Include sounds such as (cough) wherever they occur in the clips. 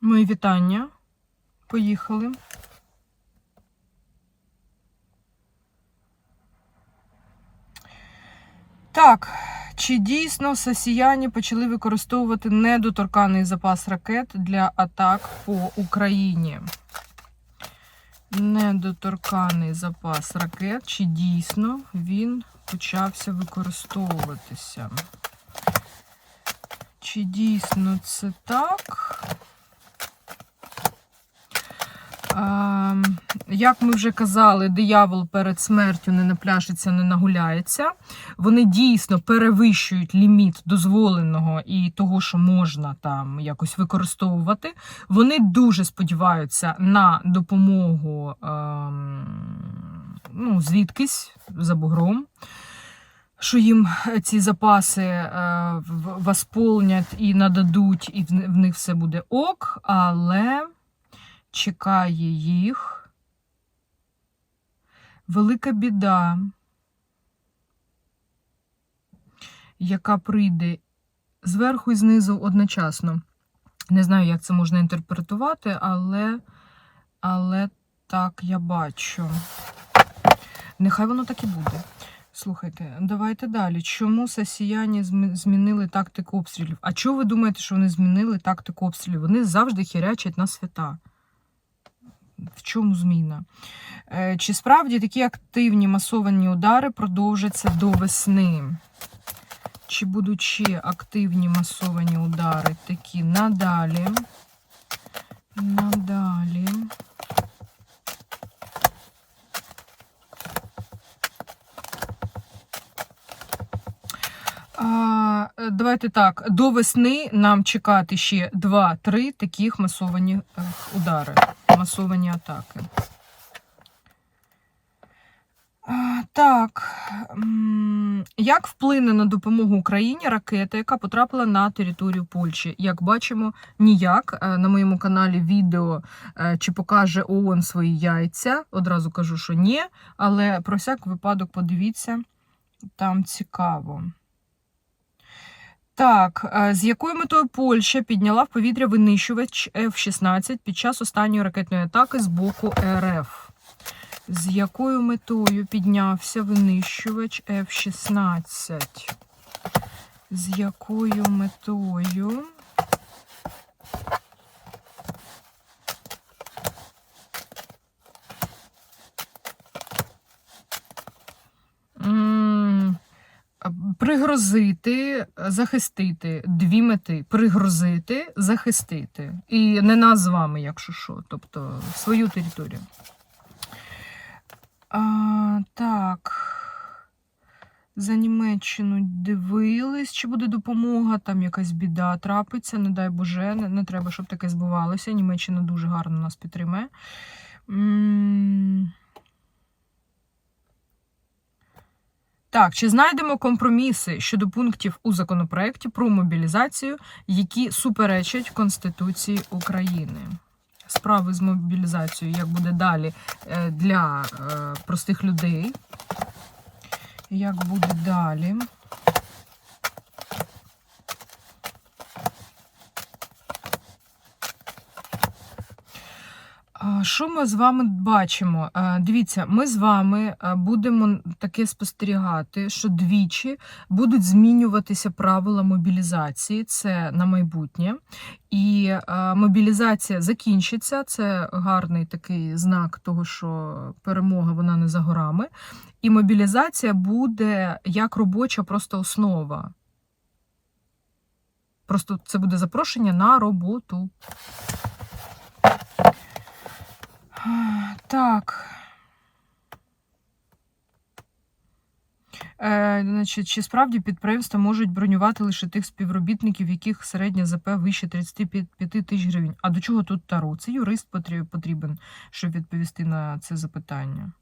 Мої вітання. Поїхали. Так, чи дійсно сосіяні почали використовувати недоторканий запас ракет для атак по Україні? Недоторканий запас ракет, чи дійсно він почався використовуватися? Чи дійсно це так? А, як ми вже казали, диявол перед смертю не напляшиться, не нагуляється. Вони дійсно перевищують ліміт дозволеного і того, що можна там якось використовувати. Вони дуже сподіваються на допомогу ем, ну, звідкись за бугром. Що їм ці запаси е, восполнять і нададуть, і в них все буде ок, але чекає їх велика біда, яка прийде зверху і знизу одночасно. Не знаю, як це можна інтерпретувати, але, але так я бачу. Нехай воно так і буде. Слухайте, давайте далі. Чому сосіяні змінили тактику обстрілів? А чого ви думаєте, що вони змінили тактику обстрілів? Вони завжди хірячать на свята. В чому зміна? Е, Чи справді такі активні масовані удари продовжаться до весни? Чи будуть ще активні масовані удари такі надалі? Надалі. А, е, давайте так. До весни нам чекати ще 2-3 таких масовані е, удари, масовані атаки. Так, як вплине на допомогу Україні ракета, яка потрапила на територію Польщі? Як бачимо, ніяк. Е, На моєму каналі відео е, чи покаже ООН свої яйця. Одразу кажу, що ні, але про всяк випадок подивіться, там цікаво. Так, е, з якою метою Польща підняла в повітря винищувач F-16 під час останньої ракетної атаки з боку РФ? З якою метою піднявся винищувач F-16? З якою метою? М, а, Пригрозити, захистити. Дві мети. Пригрозити, захистити. І не нас з вами, якщо що. Тобто свою територію. А, так. За Німеччину дивились, чи буде допомога, там якась біда трапиться, не дай Боже, не, не треба, щоб таке збувалося. Німеччина дуже гарно нас підтримує. М. Так, чи знайдемо компроміси щодо пунктів у законопроекті про мобілізацію, які суперечать Конституції України? Справи з мобілізацією, як буде далі е, для е, простих людей? Як буде далі? Що ми з вами бачимо? Е, Дивіться, ми з вами е, будемо таке спостерігати, що двічі будуть змінюватися правила мобілізації. Це на майбутнє. І е, мобілізація закінчиться. Це гарний такий знак того, що перемога вона не за горами. І мобілізація буде як робоча просто основа. Просто це буде запрошення на роботу. Так. Е, значить, чи справді підприємства можуть бронювати лише тих співробітників, яких середня ЗП вище 35 тисяч гривень? А до чого тут Таро? Це юрист потрібен, щоб відповісти на це запитання.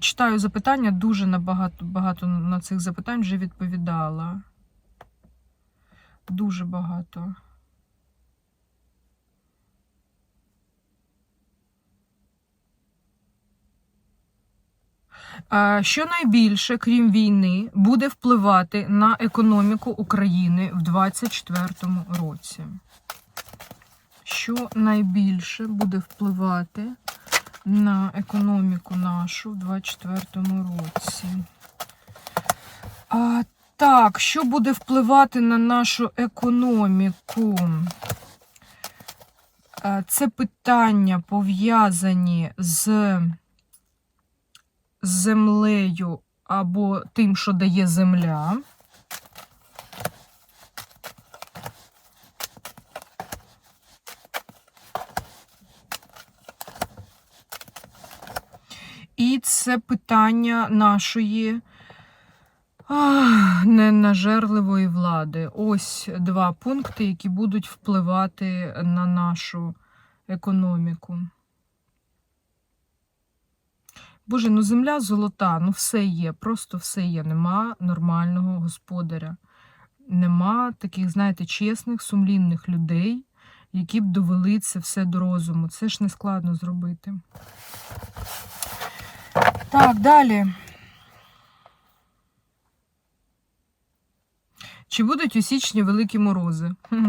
Читаю запитання, дуже набагато багато на цих запитань вже відповідала. Дуже багато. Е, Що найбільше, крім війни, буде впливати на економіку України в 2024 році? Що найбільше буде впливати на економіку нашу в 2024 році? А, так, що буде впливати на нашу економіку? Це питання пов'язані з землею або тим, що дає земля. І це питання нашої ненажерливої влади. Ось два пункти, які будуть впливати на нашу економіку. Боже, ну земля золота, ну все є, просто все є. Нема нормального господаря. Нема таких, знаєте, чесних, сумлінних людей, які б довели це все до розуму. Це ж не складно зробити. Так, далі. Чи будуть у січні великі морози? (laughs)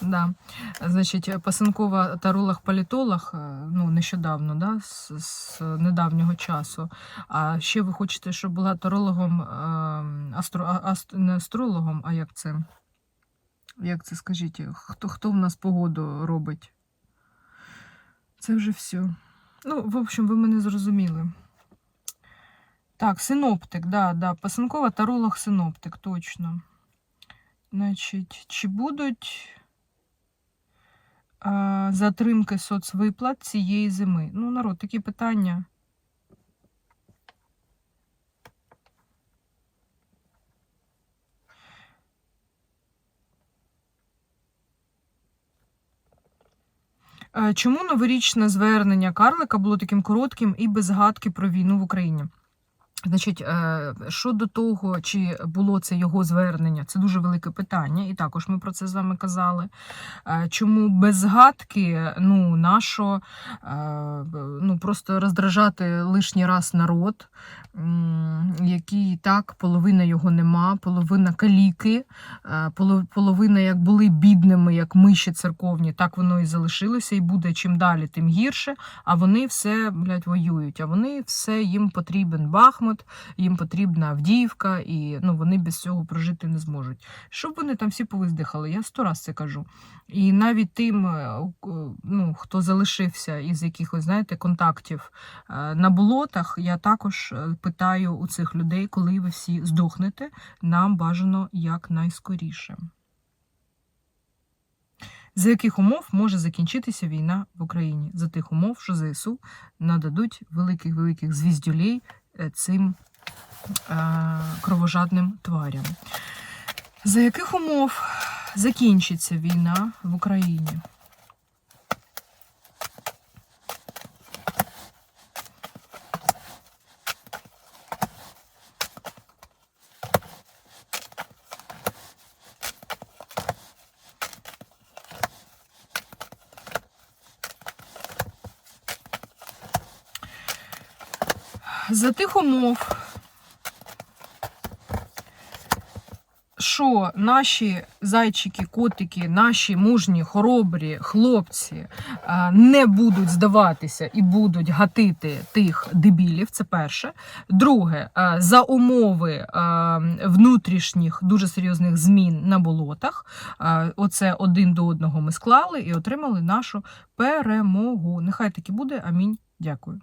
Да. Значить, пасинкова таролог-політолог, е, ну, нещодавно, да, з, з недавнього часу. А ще ви хочете, щоб була тарологом, е, астро, аст, не астрологом, а як це? Як це скажіть? Хто, хто в нас погоду робить? Це вже все. Ну, в общем, ви мене зрозуміли. Так, синоптик, да, да. Пасинкова таролог синоптик, точно. Значить, чи будуть а, затримки соцвиплат цієї зими? Ну, народ, такі питання. Чому новорічне звернення Карлика було таким коротким і без згадки про війну в Україні? Значить, е, щодо того, чи було це його звернення, це дуже велике питання, і також ми про це з вами казали. Е, Чому без згадки, ну, нашо, е, ну, просто роздражати лишній раз народ, який так, половина його нема, половина каліки, е, половина як були бідними, як миші церковні, так воно і залишилося, і буде чим далі, тим гірше. А вони все, блядь, воюють. А вони все їм потрібен Бахмут, їм потрібна Авдіївка, і ну, вони без цього прожити не зможуть. Щоб вони там всі повиздихали, я сто раз це кажу. І навіть тим, е, ну, хто залишився із якихось, знаєте, контактів е, на болотах, я також питаю у цих людей, коли ви всі здохнете, нам бажано якнайскоріше. За яких умов може закінчитися війна в Україні? За тих умов, що ЗСУ нададуть великих-великих звіздюлей е, цим е, кровожадним тварям. За яких умов закінчиться війна в Україні? За тих умов, що наші зайчики, котики, наші мужні, хоробрі хлопці не будуть здаватися і будуть гатити тих дебілів, це перше. Друге, за умови внутрішніх дуже серйозних змін на болотах, оце один до одного ми склали і отримали нашу перемогу. Нехай таки буде. Амінь. Дякую.